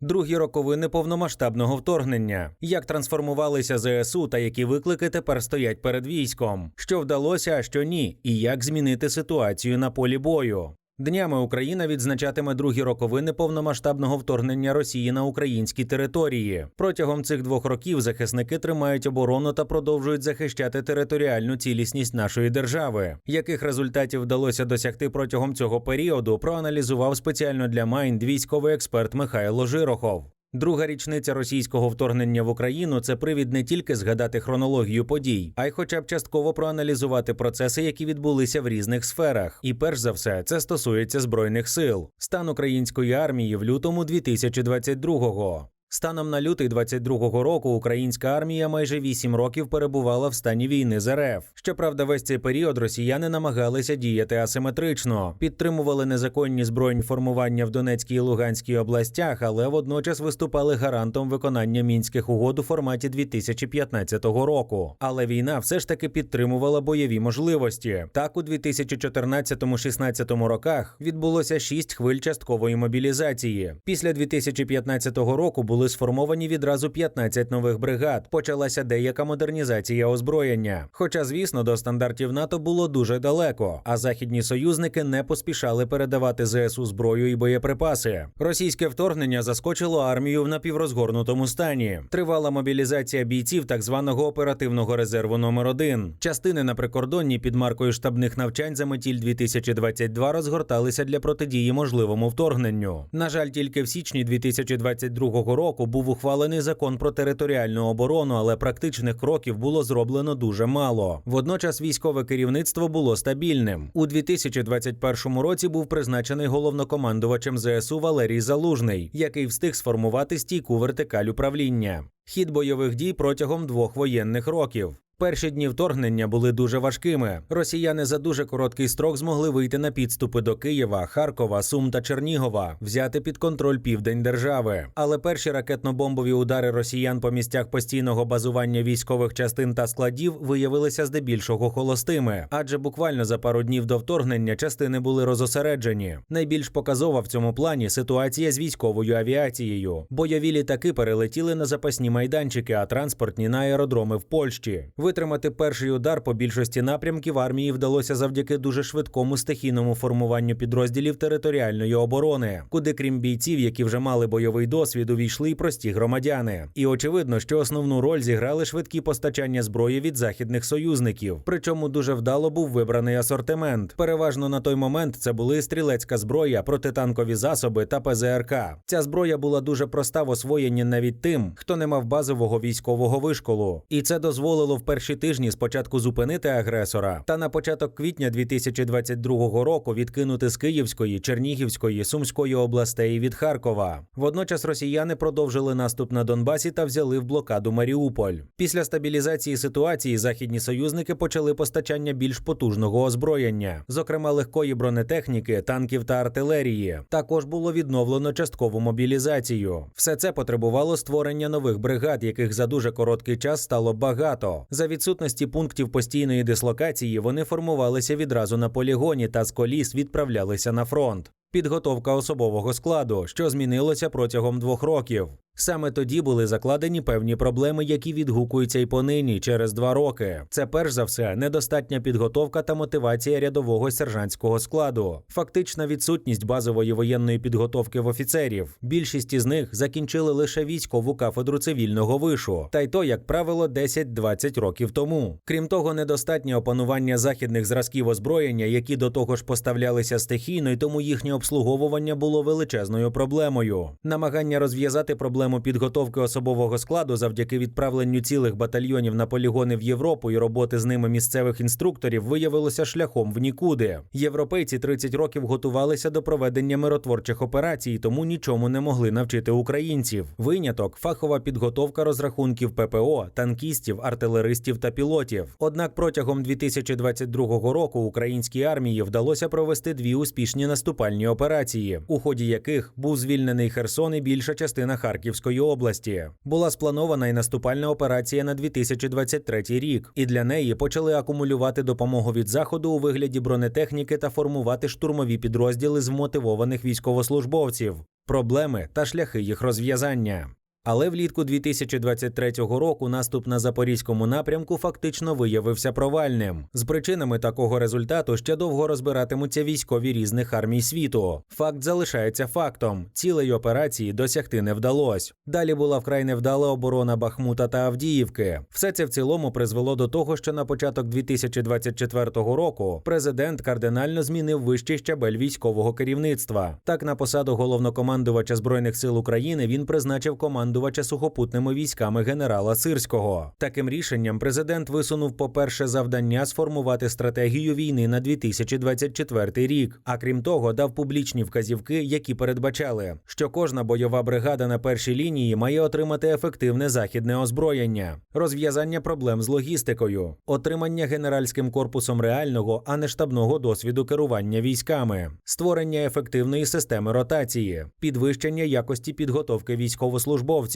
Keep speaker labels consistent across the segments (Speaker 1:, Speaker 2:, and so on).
Speaker 1: Другі роковини повномасштабного вторгнення, як трансформувалися ЗСУ та які виклики тепер стоять перед військом, що вдалося, а що ні, і як змінити ситуацію на полі бою. Днями Україна відзначатиме другі роковини повномасштабного вторгнення Росії на українські території. Протягом цих двох років захисники тримають оборону та продовжують захищати територіальну цілісність нашої держави. Яких результатів вдалося досягти протягом цього періоду, проаналізував спеціально для Майнд військовий експерт Михайло Жирохов. Друга річниця російського вторгнення в Україну це привід не тільки згадати хронологію подій, а й хоча б частково проаналізувати процеси, які відбулися в різних сферах. І перш за все, це стосується збройних сил. Стан української армії в лютому 2022-го. Станом на лютий 22-го року українська армія майже 8 років перебувала в стані війни з РФ. Щоправда, весь цей період росіяни намагалися діяти асиметрично, підтримували незаконні збройні формування в Донецькій і Луганській областях, але водночас виступали гарантом виконання мінських угод у форматі 2015 року. Але війна все ж таки підтримувала бойові можливості. Так, у 2014-16 роках відбулося 6 хвиль часткової мобілізації. Після 2015 року були сформовані відразу 15 нових бригад. Почалася деяка модернізація озброєння. Хоча, звісно, до стандартів НАТО було дуже далеко, а західні союзники не поспішали передавати ЗСУ зброю і боєприпаси. Російське вторгнення заскочило армію в напіврозгорнутому стані. Тривала мобілізація бійців так званого оперативного резерву номер 1 Частини на прикордонні під маркою штабних навчань за метіль 2022 розгорталися для протидії можливому вторгненню. На жаль, тільки в січні 2022 року був ухвалений закон про територіальну оборону, але практичних кроків було зроблено дуже мало. Водночас військове керівництво було стабільним. У 2021 році був призначений головнокомандувачем ЗСУ Валерій Залужний, який встиг сформувати стійку вертикаль управління. Хід бойових дій протягом двох воєнних років. Перші дні вторгнення були дуже важкими. Росіяни за дуже короткий строк змогли вийти на підступи до Києва, Харкова, Сум та Чернігова, взяти під контроль південь держави. Але перші ракетно-бомбові удари росіян по місцях постійного базування військових частин та складів виявилися здебільшого холостими, адже буквально за пару днів до вторгнення частини були розосереджені. Найбільш показова в цьому плані ситуація з військовою авіацією. Бойові літаки перелетіли на запасні майданчики, а транспортні на аеродроми в Польщі. Витримати перший удар по більшості напрямків армії вдалося завдяки дуже швидкому стихійному формуванню підрозділів територіальної оборони, куди, крім бійців, які вже мали бойовий досвід, увійшли й прості громадяни. І очевидно, що основну роль зіграли швидкі постачання зброї від західних союзників. Причому дуже вдало був вибраний асортимент. Переважно на той момент це були стрілецька зброя, протитанкові засоби та ПЗРК. Ця зброя була дуже проста в освоєнні навіть тим, хто не мав базового військового вишколу, і це дозволило в перші тижні спочатку зупинити агресора, та на початок квітня 2022 року відкинути з Київської, Чернігівської, Сумської областей від Харкова. Водночас росіяни продовжили наступ на Донбасі та взяли в блокаду Маріуполь. Після стабілізації ситуації західні союзники почали постачання більш потужного озброєння, зокрема легкої бронетехніки, танків та артилерії. Також було відновлено часткову мобілізацію. Все це потребувало створення нових бригад, яких за дуже короткий час стало багато. За відсутності пунктів постійної дислокації вони формувалися відразу на полігоні та з коліс відправлялися на фронт. Підготовка особового складу, що змінилося протягом двох років. Саме тоді були закладені певні проблеми, які відгукуються й понині через два роки. Це перш за все недостатня підготовка та мотивація рядового сержантського складу, фактична відсутність базової воєнної підготовки в офіцерів. Більшість із них закінчили лише військову кафедру цивільного вишу, та й то, як правило, 10-20 років тому. Крім того, недостатнє опанування західних зразків озброєння, які до того ж поставлялися стихійно, і тому їхнє обслуговування було величезною проблемою. Намагання розв'язати проблему підготовки особового складу завдяки відправленню цілих батальйонів на полігони в Європу і роботи з ними місцевих інструкторів виявилося шляхом в нікуди. Європейці 30 років готувалися до проведення миротворчих операцій, тому нічому не могли навчити українців. Виняток фахова підготовка розрахунків ППО, танкістів, артилеристів та пілотів. Однак протягом 2022 року українській армії вдалося провести дві успішні наступальні операції, у ході яких був звільнений Херсон і більша частина Харківської Харківської області. Була спланована і наступальна операція на 2023 рік, і для неї почали акумулювати допомогу від заходу у вигляді бронетехніки та формувати штурмові підрозділи з вмотивованих військовослужбовців, проблеми та шляхи їх розв'язання. Але влітку 2023 року наступ на запорізькому напрямку фактично виявився провальним. З причинами такого результату ще довго розбиратимуться військові різних армій світу. Факт залишається фактом: цілої операції досягти не вдалось. Далі була вкрай невдала оборона Бахмута та Авдіївки. Все це в цілому призвело до того, що на початок 2024 року президент кардинально змінив вищий щабель військового керівництва. Так, на посаду головнокомандувача збройних сил України він призначив командувача сухопутними військами генерала Сирського. Таким рішенням президент висунув, по-перше, завдання сформувати стратегію війни на 2024 рік. А крім того, дав публічні вказівки, які передбачали, що кожна бойова бригада на першій лінії має отримати ефективне західне озброєння, розв'язання проблем з логістикою, отримання генеральським корпусом реального, а не штабного досвіду керування військами, створення ефективної системи ротації, підвищення якості підготовки військовослужбовців.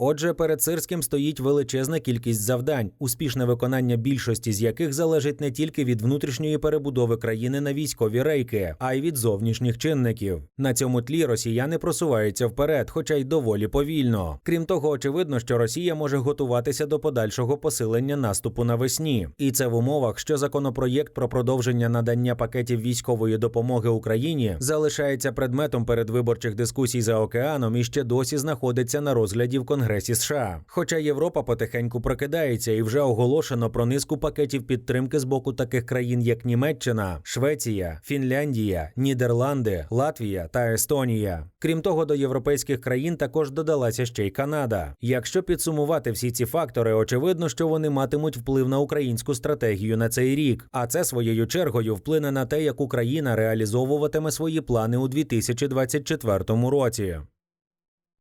Speaker 1: Отже, перед Сирським стоїть величезна кількість завдань, успішне виконання більшості з яких залежить не тільки від внутрішньої перебудови країни на військові рейки, а й від зовнішніх чинників. На цьому тлі росіяни просуваються вперед, хоча й доволі повільно. Крім того, очевидно, що Росія може готуватися до подальшого посилення наступу навесні, і це в умовах, що законопроєкт про продовження надання пакетів військової допомоги Україні залишається предметом передвиборчих дискусій за океаном і ще досі знаходиться на розгляді Конгресі США. Хоча Європа потихеньку прокидається і вже оголошено про низку пакетів підтримки з боку таких країн, як Німеччина, Швеція, Фінляндія, Нідерланди, Латвія та Естонія. Крім того, до європейських країн також додалася ще й Канада. Якщо підсумувати всі ці фактори, очевидно, що вони матимуть вплив на українську стратегію на цей рік. А це своєю чергою вплине на те, як Україна реалізовуватиме свої плани у 2024 році.